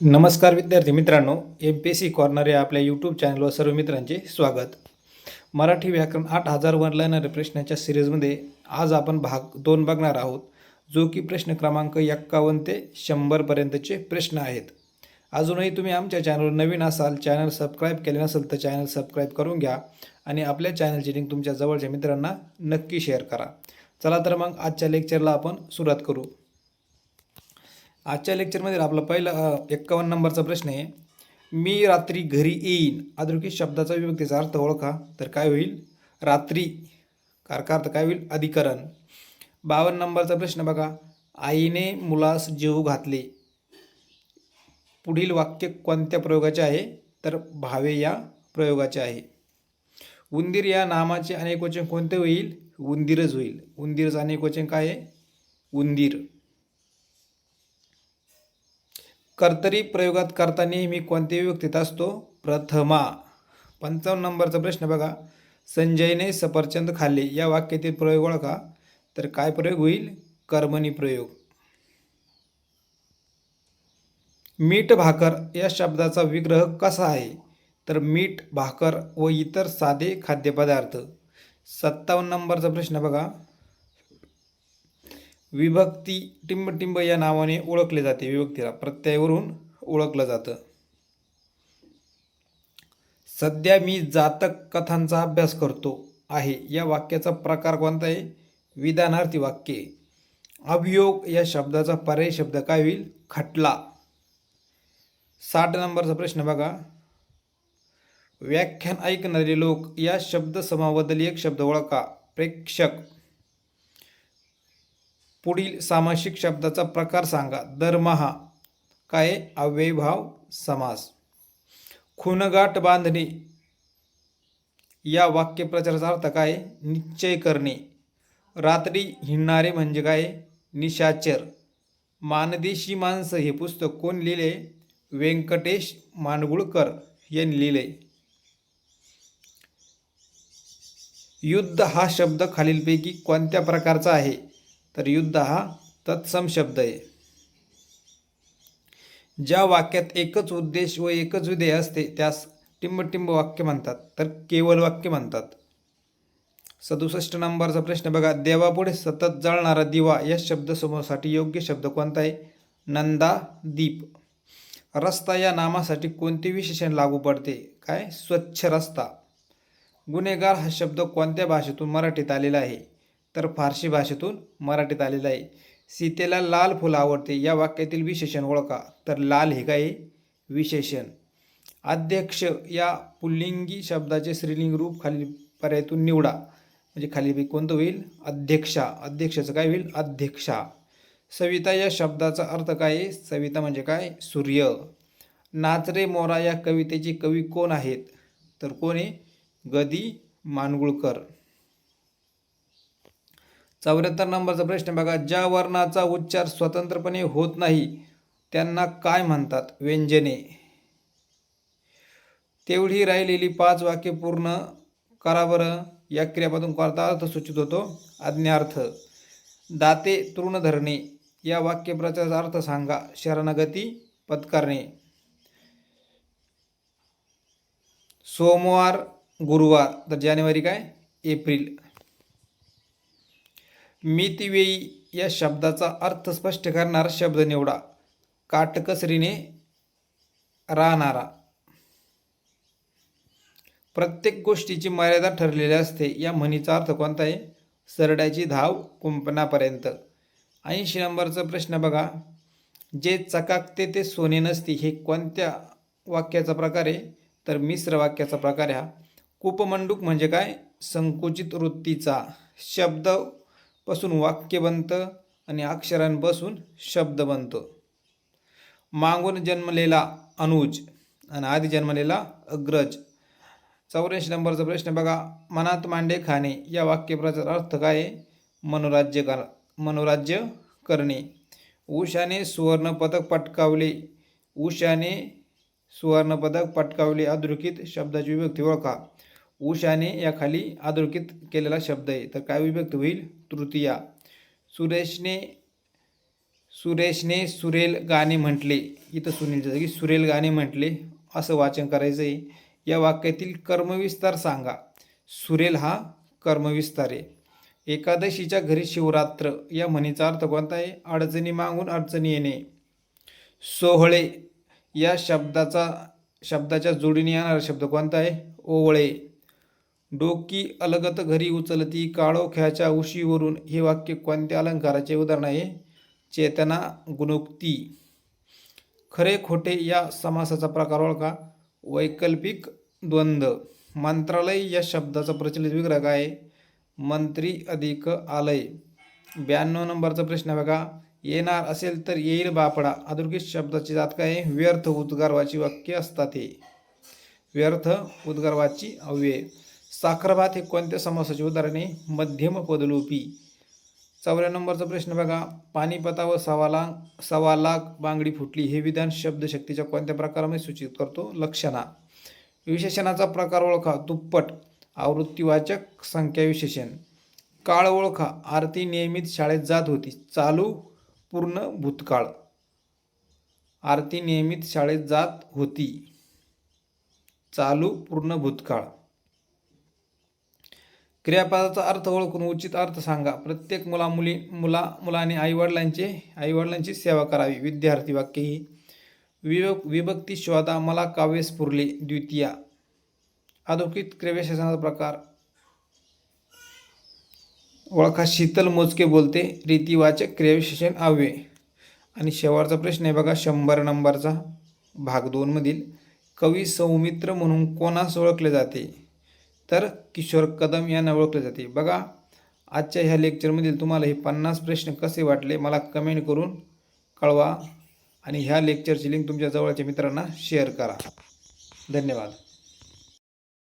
नमस्कार विद्यार्थी मित्रांनो M P S C corner या आपल्या यूट्यूब चॅनलवर सर्व मित्रांचे स्वागत. मराठी व्याकरण आठ हजारवर येणाऱ्या प्रश्नाच्या सिरीजमध्ये आज आपण भाग दोन बघणार आहोत जो की प्रश्न क्रमांक एक्कावन्न ते शंभरपर्यंतचे प्रश्न आहेत. अजूनही तुम्ही आमच्या चॅनलवर नवीन असाल चॅनल सबस्क्राईब केले नसेल तर चॅनल सबस्क्राईब करून घ्या आणि आपल्या चॅनलची लिंक तुमच्या जवळच्या मित्रांना नक्की शेअर करा. चला तर मग आजच्या लेक्चरला आपण सुरुवात करू. आजच्या लेक्चरमध्ये आपला पहिला एक्कावन्न नंबरचा प्रश्न आहे. मी रात्री घरी येईन. अधोरेखित शब्दाचा विभक्तीचा अर्थ ओळखा. तर काय होईल? रात्री. कारका अर्थ काय होईल? अधिकरण. बावन्न नंबरचा प्रश्न बघा. आईने मुलास जीव घातले. पुढील वाक्य कोणत्या प्रयोगाचे आहे? तर भावे या प्रयोगाचे आहे. उंदीर या नामाचे अनेक वचन कोणते होईल? उंदीरच होईल. उंदीरचं अनेक वचन काय आहे? उंदीर. कर्तरी प्रयोगात करता नेहमी कोणत्या विभक्तीत असतो? प्रथमा. पंचावन्न नंबरचा प्रश्न बघा. संजयने सफरचंद खाल्ले. या वाक्यातील प्रयोग ओळखा. तर काय प्रयोग होईल? कर्मणी प्रयोग. मीठ भाकर या शब्दाचा विग्रह कसा आहे? तर मीठ भाकर व इतर साधे खाद्यपदार्थ. सत्तावन्न नंबरचा प्रश्न बघा. विभक्ती टिंबटिंब या नावाने ओळखले जाते. विभक्तीला प्रत्ययावरून ओळखलं जातं. सध्या मी जातक कथांचा अभ्यास करतो आहे. या वाक्याचा प्रकार कोणता आहे? विधानार्थी वाक्य अभियोग या शब्दाचा पर्याय शब्द काय होईल? खटला. साठ नंबरचा प्रश्न बघा. व्याख्यान ऐकणारे लोक या शब्दसमाबद्दल एक शब्द ओळखा. प्रेक्षक. पुढील सामासिक शब्दाचा प्रकार सांगा. दरमहा. काय? अव्ययभाव समास. खूनगाट बांधणे. या वाक्यप्रचाराचा अर्थ काय? निश्चय करणे. रात्री हिंडणारे म्हणजे काय? निशाचर. मानदेशी माणसं हे पुस्तक कोण लिहिले? व्यंकटेश मानगुळकर यांनी लिहिले. युद्ध हा शब्द खालीलपैकी कोणत्या प्रकारचा आहे? तर युद्ध हा तत्सम शब्द आहे. ज्या वाक्यात एकच उद्देश व एकच विधेय असते त्यास टिंबटिंब वाक्य म्हणतात. तर केवळ वाक्य म्हणतात. सदुसष्ट नंबरचा प्रश्न बघा. देवापुढे सतत जळणारा दिवा या शब्दसमूहासाठी योग्य शब्द कोणता आहे? नंदा दीप. रस्ता या नामासाठी कोणते विशेषण लागू पडते? काय? स्वच्छ रस्ता. गुन्हेगार हा शब्द कोणत्या भाषेतून मराठीत आलेला आहे? तर फारसी भाषेतून मराठीत आलेलं आहे. सीतेला लाल फुलं आवडते या वाक्यातील विशेषण ओळखा. तर लाल हे काय? आहे? विशेषण. अध्यक्ष या पुल्लिंगी शब्दाचे स्त्रीलिंग रूप खाली पर्यायातून निवडा. म्हणजे खाली कोणतं होईल? अध्यक्षा. अध्यक्षाचं काय होईल? अध्यक्षा. सविता या शब्दाचा अर्थ काय? आहे सविता म्हणजे काय? सूर्य. नाचरे मोरा या कवितेचे कवी कोण आहेत? तर कोण आहे? गदी मानगुळकर. चौऱ्याहत्तर नंबरचा प्रश्न बघा. ज्या वर्णाचा उच्चार स्वतंत्रपणे होत नाही त्यांना काय म्हणतात? व्यंजने. तेवढी राहिलेली पाच वाक्य पूर्ण करा बरं. या क्रियापासून कोणता अर्थ सूचित होतो? आज्ञार्थ. दाते तृण धरणे या वाक्यप्रचाराचा अर्थ सांगा. शरणगती पत्करणे. सोमवार गुरुवार. तर जानेवारी काय? एप्रिल. मितीवेळी या शब्दाचा अर्थ स्पष्ट करणारा शब्द निवडा. काटकसरीने राहणारा. प्रत्येक गोष्टीची मर्यादा ठरलेली असते. या म्हणीचा अर्थ कोणता आहे? सरड्याची धाव कुंपणापर्यंत. ऐंशी नंबरचा प्रश्न बघा. जे चकाकते ते सोने नसते हे कोणत्या वाक्याचा प्रकार आहे? तर मिश्र वाक्याचा प्रकार हा. कूपमंडूक म्हणजे काय? संकुचित वृत्तीचा. शब्द पासून वाक्य बनतं आणि अक्षरांपासून शब्द बनतो. मागून जन्मलेला अनुज आणि आधी जन्मलेला अग्रज. चौऱ्याऐंशी नंबरचा प्रश्न बघा. मनात मांडे खाणे या वाक्यप्रचार अर्थ काय? मनोराज्य कर मनोराज्य करणे. उषाने सुवर्णपदक पटकावले. उषाने सुवर्णपदक पटकावले. अधोरेखित शब्दाची विभक्ती ओळखा. उषाने या खाली अधोरेखित केलेला शब्द आहे. तर काय विभक्त होईल? तृतीया. सुरेशने सुरेशने सुरेल गाणे म्हटले. इथं सुनीलच्या जागी सुरेल गाणे म्हटले असं वाचन करायचं आहे. या वाक्यातील कर्मविस्तार सांगा. सुरेल हा कर्मविस्तार आहे. एकादशीच्या घरी शिवरात्र. या म्हणीचा अर्थ कोणता आहे? अडचणी मागून अडचणी येणे. सोहळे. या शब्दाचा शब्दाच्या जोडीने येणारा शब्द कोणता आहे? ओवळे. डोकी अलगत घरी उचलती काळोख्याच्या उशीवरून हे वाक्य कोणत्या अलंकाराचे उदाहरण आहे? चेतना गुणोक्ती. खरे खोटे या समासाचा प्रकार ओळखा. वैकल्पिक द्वंद्व मंत्रालय या शब्दाचा प्रचलित विग्रह काय? आहे मंत्री अधिक आलय. ब्याण्णव नंबरचा प्रश्न बघा. येणार असेल तर येईल बापडा. अधोरेखित शब्दाची जात काय? आहे व्यर्थ उद्गारवाची वाक्य असतात हे. व्यर्थ उद्गारवाची अव्यय. साखरभात हे कोणत्या समासाचे उदाहरण आहे मध्यम पदलोपी. चौऱ्या नंबरचा प्रश्न बघा. पानिपतावर व सवाला सव्वा लाख बांगडी फुटली हे विधान शब्दशक्तीच्या कोणत्या प्रकारामध्ये सूचित करतो? लक्षणा. विशेषणाचा प्रकार ओळखा. दुप्पट. आवृत्तीवाचक संख्या विशेषण. काळ ओळखा. आरती नियमित शाळेत जात होती. चालू पूर्ण भूतकाळ. आरती नियमित शाळेत जात होती. चालू पूर्ण भूतकाळ. क्रियापदाचा अर्थ ओळखून उचित अर्थ सांगा. प्रत्येक मुला मुली मुला मुलाने आईवडिलांचे आईवडिलांची सेवा करावी. विद्यार्थी वाक्य ही विभक विभक्ती शोधा मला काव्य स्फुरले. द्वितीया अधोकित क्रियाविशेषणाचा प्रकार. ओळखा शीतल मोजके बोलते रीतिवाचक क्रियाविशेषण आव्हे आणि शेवटचा प्रश्न आहे बघा शंभर नंबरचा भाग दोनमधील कवी सौमित्र म्हणून कोणास ओळखले जाते? तर किशोर कदम यांना ओळखले जाते. बघा आजच्या ह्या लेक्चरमधील तुम्हाला हे पन्नास प्रश्न कसे वाटले मला कमेंट करून कळवा आणि ह्या लेक्चरची लिंक तुमच्या जवळच्या मित्रांना शेअर करा. धन्यवाद.